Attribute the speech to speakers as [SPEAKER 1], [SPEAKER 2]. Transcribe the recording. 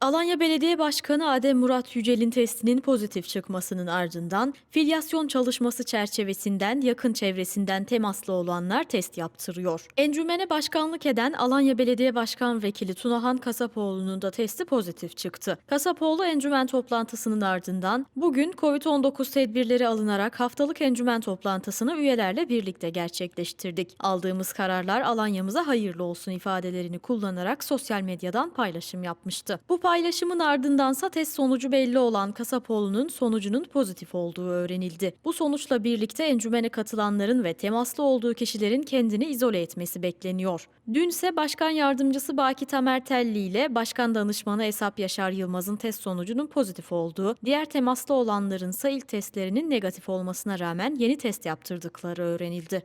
[SPEAKER 1] Alanya Belediye Başkanı Adem Murat Yücel'in testinin pozitif çıkmasının ardından filyasyon çalışması çerçevesinden yakın çevresinden temaslı olanlar test yaptırıyor. Encümene başkanlık eden Alanya Belediye Başkan Vekili Tunahan Kasapoğlu'nun da testi pozitif çıktı. Kasapoğlu encümen toplantısının ardından bugün COVID-19 tedbirleri alınarak haftalık encümen toplantısını üyelerle birlikte gerçekleştirdik. Aldığımız kararlar Alanya'mıza hayırlı olsun ifadelerini kullanarak sosyal medyadan paylaşım yapmıştı. Bu paylaşımın ardındansa test sonucu belli olan Kasapoğlu'nun sonucunun pozitif olduğu öğrenildi. Bu sonuçla birlikte encümene katılanların ve temaslı olduğu kişilerin kendini izole etmesi bekleniyor. Dünse Başkan Yardımcısı Baki Tamer Telli ile Başkan Danışmanı Esap Yaşar Yılmaz'ın test sonucunun pozitif olduğu, diğer temaslı olanların ise ilk testlerinin negatif olmasına rağmen yeni test yaptırdıkları öğrenildi.